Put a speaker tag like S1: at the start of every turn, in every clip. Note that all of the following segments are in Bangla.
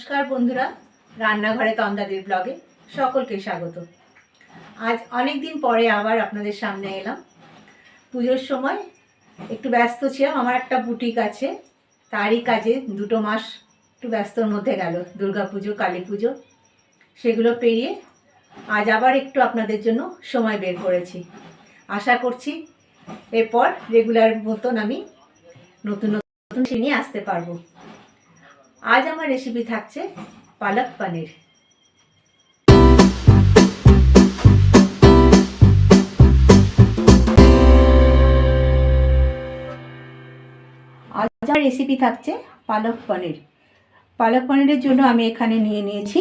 S1: নমস্কার বন্ধুরা, রান্নাঘরে তন্দাদের ব্লগে সকলকে স্বাগত। আজ অনেক দিন পরে আবার আপনাদের সামনে এলাম। পুজোর সময় একটু ব্যস্ত ছিলাম, আমার একটা বুটিক আছে, তারই কাজে দুটো মাস একটু ব্যস্তর মধ্যে গেল, দুর্গা পুজো, কালী পুজো, সেগুলো পেরিয়ে আজ আবার একটু আপনাদের জন্য সময় বের করেছি। আশা করছি এরপর রেগুলার মতন আমি নতুন নতুন সে নিয়ে আসতে পারব। আজ আমার রেসিপি থাকছে পালক পনির। আজ আমার রেসিপি থাকছে পালক পনির। পালক পনিরের জন্য আমি এখানে নিয়ে নিয়েছি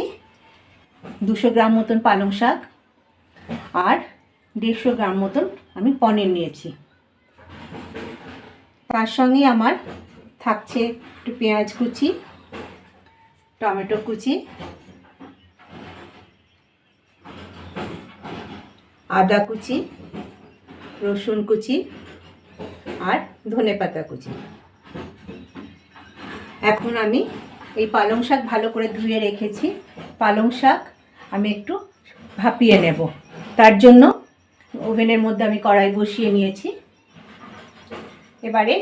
S1: দুশো গ্রাম মতন পালং শাক আর দেড়শো গ্রাম মতন আমি পনির নিয়েছি। তার সঙ্গে আমার থাকছে একটু পেঁয়াজ কুচি টমেটো কুচি, আদা কুচি, রসুন কুচি আর ধনে পাতা কুচি। এখন আমি এই পালং শাক ভালো করে ধুয়ে রেখেছি। পালং শাক আমি একটু ভাপিয়ে নেব। তার জন্য ওভেনের মধ্যে আমি কড়াই বসিয়ে নিয়েছি। এবারে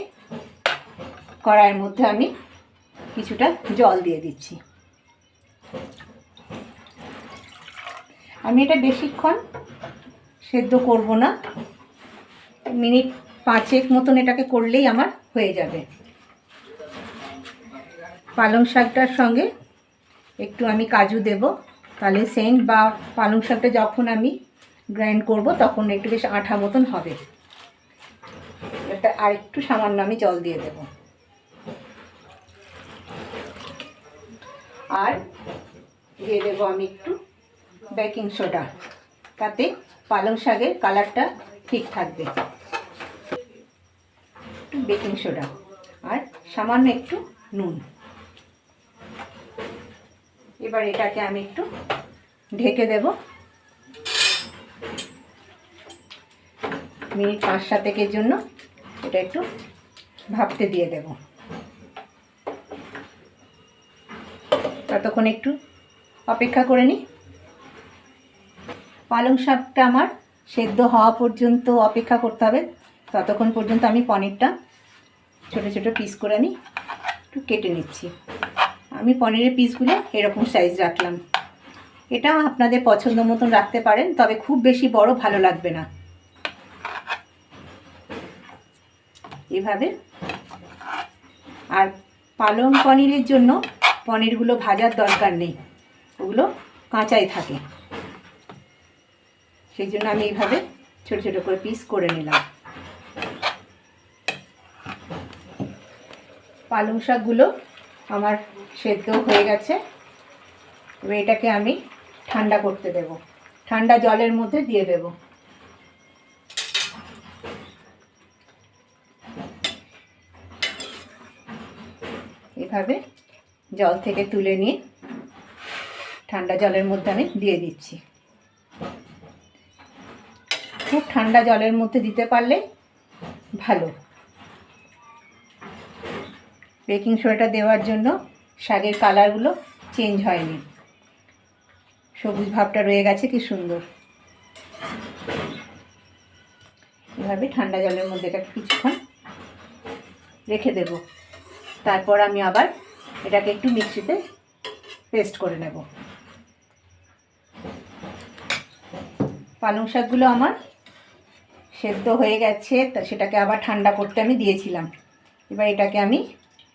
S1: কড়াইয়ের মধ্যে আমি কিছুটা জল দিয়ে দিচ্ছি। আমি এটা বেশিক্ষণ সেদ্ধ করব না। মিনিট পাঁচেক মতন এটাকে করলেই আমার হয়ে যাবে। পালং শাকটার সঙ্গে একটু আমি কাজু দেব। তাহলে সেন্ট বা পালং শাকটা যখন আমি গ্রাইন্ড করব, তখন একটু বেশ আঠা মতন হবে। এটা আর একটু সামান্য আমি জল দিয়ে দেবো। আর দিয়ে দেবো আমি একটু বেকিং সোডা। তাতে পালং শাকের কালারটা ঠিক থাকবে। বেকিং সোডা আর সামান্য একটু নুন। এবার এটাকে আমি একটু ঢেকে দেব। মিনিট পাঁচ সাতেকের জন্য এটা একটু ভাপতে দিয়ে দেবো। ততক্ষণ একটু অপেক্ষা করে নিই। পালং শাকটা আমার সেদ্ধ হওয়া পর্যন্ত অপেক্ষা করতে হবে। ততক্ষণ পর্যন্ত আমি পনিরটা ছোট ছোট পিস করে নিই একটু কেটে নিচ্ছি। আমি পনিরের পিসগুলো এরকম সাইজ রাখলাম। এটা আপনাদের পছন্দ মতন রাখতে পারেন, তবে খুব বেশি বড় ভালো লাগবে না। এভাবে। আর পালং পনিরের জন্য পনিরগুলো ভাজার দরকার নেই। ওগুলো কাঁচাই থাকে। সেই জন্য আমি এইভাবে ছোটো ছোটো করে পিস করে নিলাম। পালং শাকগুলো আমার সেদ্ধ হয়ে গেছে। এটাকে আমি ঠান্ডা করতে দেব। ঠান্ডা জলের মধ্যে দিয়ে দেব। এভাবে জল থেকে তুলে নিয়ে ঠান্ডা জলের মধ্যে আমি দিয়ে দিচ্ছি। খুব ঠান্ডা জলের মধ্যে দিতে পারলে ভালো। বেকিং সোডাটা দেওয়ার জন্য শাকের কালারগুলো চেঞ্জ হয়নি। সবুজ ভাবটা রয়ে গেছে, কি সুন্দর। এভাবে ঠান্ডা জলের মধ্যে এটা কিছুক্ষণ রেখে দেব। তারপর আমি আবার এটাকে একটু মিক্সিতে পেস্ট করে নেব। পালং শাকগুলো আমার সেদ্ধ হয়ে গেছে, তা সেটাকে আবার ঠান্ডা করতে আমি দিয়েছিলাম। এবার এটাকে আমি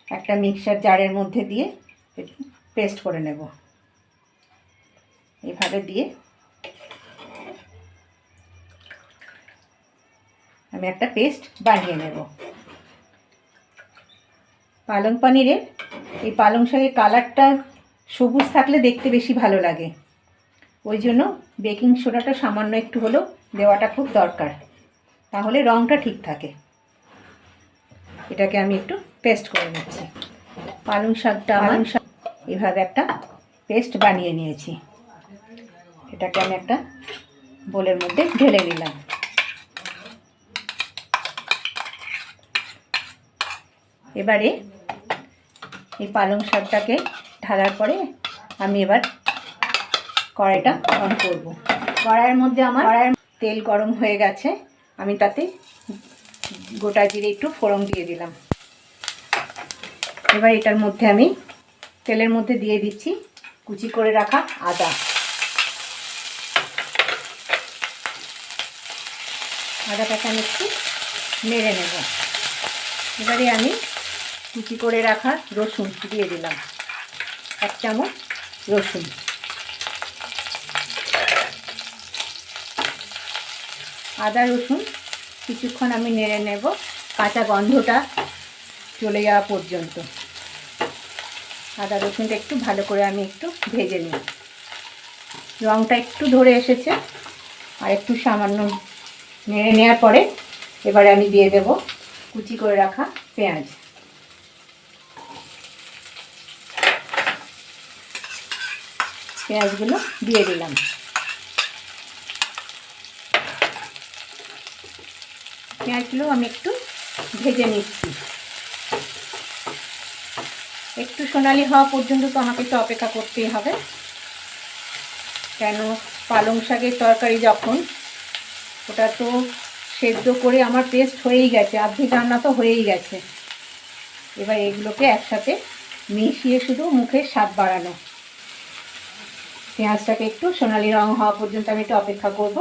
S1: একটা মিক্সার জারের মধ্যে দিয়ে পেস্ট করে নেব। এভাবে দিয়ে আমি একটা পেস্ট বানিয়ে নেব। পালং পানিরের, এই পালং শাকের কালারটা সবুজ থাকলে দেখতে বেশি ভালো লাগে। ওই জন্য বেকিং সোডাটা সামান্য একটু হলেও দেওয়াটা খুব দরকার। তাহলে রঙটা ঠিক থাকে। এটাকে আমি একটু পেস্ট করে নিচ্ছি। পালং শাকটা পালং শাক এভাবে একটা পেস্ট বানিয়ে নিয়েছি। এটাকে আমি একটা বোলের মধ্যে ঢেলে নিলাম। এবারে এই পালং শাকটাকে ঢালার পরে আমি এবার কড়াইটা অন করব। কড়াইয়ের মধ্যে আমার কড়াইয়ের তেল গরম হয়ে গেছে। আমি তাতে গোটা জিরে একটু ফোড়ন দিয়ে দিলাম। এবার এটার মধ্যে আমি তেলের মধ্যে দিয়ে দিচ্ছি কুচি করে রাখা আদা। আদাটাকে আমি একটু নেড়ে নেব। এবারে আমি কুচি করে রাখা রসুন দিয়ে দিলাম। এক চামচ রসুন। আদা রসুন কিছুক্ষণ আমি নেড়ে নেব, কাঁচা গন্ধটা চলে যাওয়া পর্যন্ত। আদা রসুনটা একটু ভালো করে আমি একটু ভেজে নিই রঙটা একটু ধরে এসেছে, আর একটু সামান্য নেড়ে নেওয়ার পরে এবারে আমি দিয়ে দেব কুচি করে রাখা পেঁয়াজ। পেঁয়াজগুলো দিয়ে দিলাম। পেঁয়াজগুলো আমি একটু ভেজে নিচ্ছি। একটু সোনালি হওয়া পর্যন্ত তো আমাকে তো অপেক্ষা করতেই হবে। কেন? পালং শাকের তরকারি যখন, ওটা তো সেদ্ধ করে আমার পেস্ট হয়েই গেছে, আর্ধেক রান্না তো হয়েই গেছে। এবার এগুলোকে একসাথে মিশিয়ে শুধু মুখের স্বাদ বাড়ানো। পেঁয়াজটাকে একটু সোনালি রং হওয়া পর্যন্ত আমি একটু অপেক্ষা করব।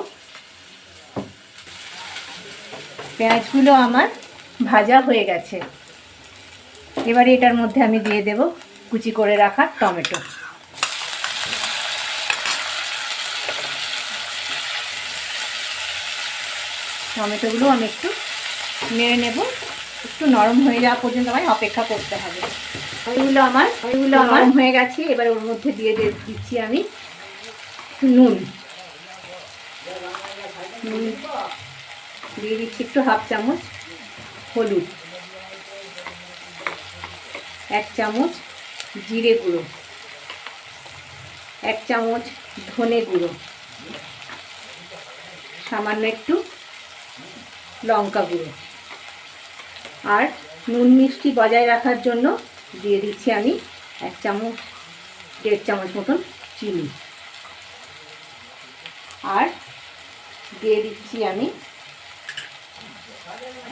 S1: পেঁয়াজগুলো আমার ভাজা হয়ে গেছে। এবারে এটার মধ্যে আমি দিয়ে দেব কুচি করে রাখা টমেটো। টমেটোগুলো আমি একটু নেড়ে নেব। একটু নরম হয়ে যাওয়া পর্যন্ত আমায় অপেক্ষা করতে হবে। ওইগুলো আমার ওইগুলো নরম হয়ে গেছে এবার ওর মধ্যে দিয়ে দিচ্ছি আমি নুন। নুন। দিয়ে দিচ্ছি একটু হাফ চামচ হলুদ, এক চামচ জিরে গুঁড়ো, এক চামচ ধনে গুঁড়ো, সামান্য একটু লঙ্কা গুঁড়ো আর নুন মিষ্টি বজায় রাখার জন্য দিয়ে দিচ্ছি আমি এক চামচ, দেড় চামচ মতন চিনি। আর দিয়ে দিচ্ছি আমি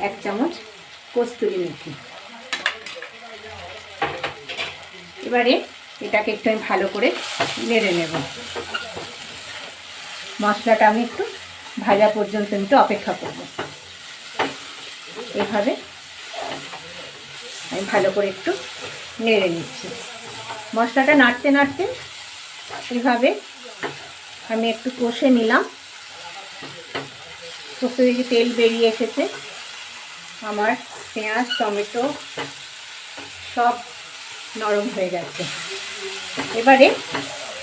S1: এক চামচ কস্তুরি মেথি। এবারে এটাকে একটু আমি ভালো করে নেড়ে নেব। মশলাটা আমি একটু ভাজা পর্যন্ত একটু অপেক্ষা করব। এভাবে আমি ভালো করে একটু নেড়ে নিচ্ছি। মশলাটা নাড়তে নাড়তে এভাবে আমি একটু কষে নিলাম। কষে তেল বেরিয়ে এসেছে। আমার পেঁয়াজ, টমেটো সব নরম হয়ে গেছে। এবারে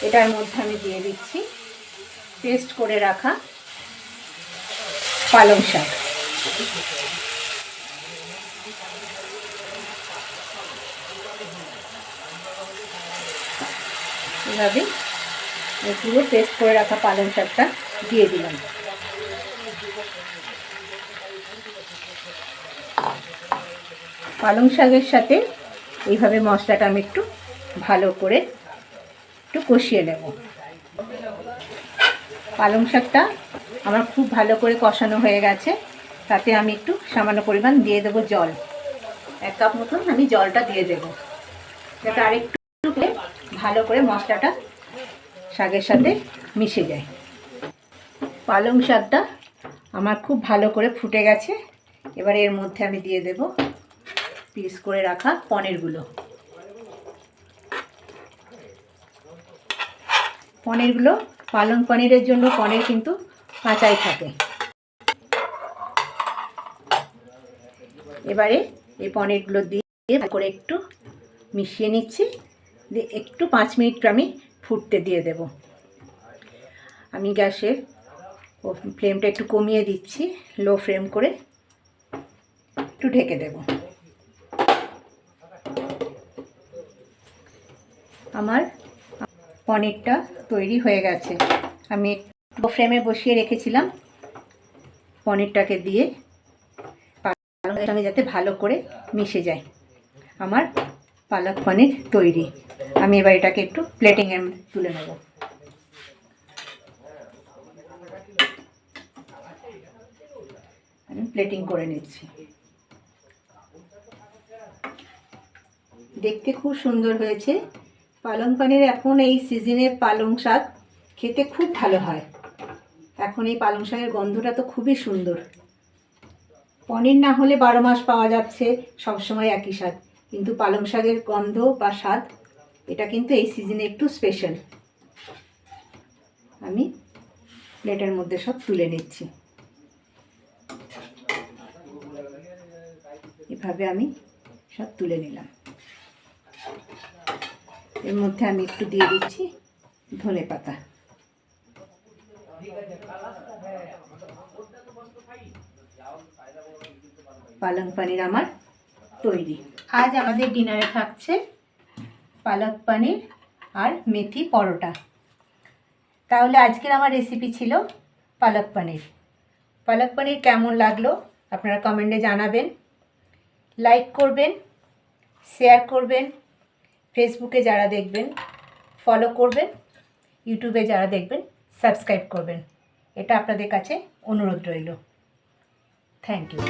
S1: এটার মধ্যে আমি দিয়ে দিচ্ছি পেস্ট করে রাখা পালং শাক। এভাবে পুরো পেস্ট করে রাখা পালং শাকটা দিয়ে দিলাম। পালং শাকের সাথে এইভাবে মশলাটা আমি একটু ভালো করে একটু কষিয়ে নেব। পালং শাকটা আমার খুব ভালো করে কষানো হয়ে গেছে। তাতে আমি একটু সামান্য পরিমাণ দিয়ে দেবো জল। এক কাপ মতন আমি জলটা দিয়ে দেবো। যাতে আরেকটু ভালো করে মশলাটা শাকের সাথে মিশে যায়। পালং শাকটা আমার খুব ভালো করে ফুটে গেছে। এবার এর মধ্যে আমি দিয়ে দেব পিস করে রাখা পনিরগুলো। পনিরগুলো, পালং পনিরের জন্য পনির কিন্তু কাঁচাই থাকে। এবারে এই পনিরগুলো দিয়ে করে একটু মিশিয়ে নিচ্ছি। দিয়ে একটু পাঁচ মিনিট আমি ফুটতে দিয়ে দেব। আমি গ্যাসের ফ্লেমটা একটু কমিয়ে দিচ্ছি, লো ফ্লেম করে একটু ঢেকে দেব। আমার পনিরটা তৈরি হয়ে গেছে। আমি ফ্রেমে বসিয়ে রেখেছিলাম পনিরটাকে দিয়ে যাতে ভালো করে মিশে যায়। আমার পালক পনির তৈরি। আমি এবার এটাকে একটু প্লেটিংয়ে তুলে নেব। আমি প্লেটিং করে নিচ্ছি। দেখতে খুব সুন্দর হয়েছে। পালং পানির এখন এই সিজনে পালং শাক খেতে খুব ভালো হয়। এখন এই পালং শাকের গন্ধটা তো খুবই সুন্দর। পনির না হলে বারো মাস পাওয়া যাচ্ছে, সবসময় একই স্বাদ। কিন্তু পালং শাকের গন্ধ বা স্বাদ, এটা কিন্তু এই সিজনে একটু স্পেশাল আমি প্লেটের মধ্যে সব তুলে নিচ্ছি। এভাবে আমি সব তুলে নিলাম। এর মধ্যে আমি একটু দিয়ে দিচ্ছি ধনে পাতা। পালং পানির আমার তৈরি। আজ আমাদের ডিনারে থাকছে পালক পানির আর মেথি পরোটা। তাহলে আজকের আমার রেসিপি ছিল পালক পানির। পালক পানির কেমন লাগল আপনারা কমেন্টে জানাবেন। লাইক করবেন শেয়ার করবেন ফেসবুকে যারা দেখবেন ফলো করবেন ইউটিউবে যারা দেখবেন সাবস্ক্রাইব করবেন। এটা আপনাদের কাছে অনুরোধ রইল। Thank you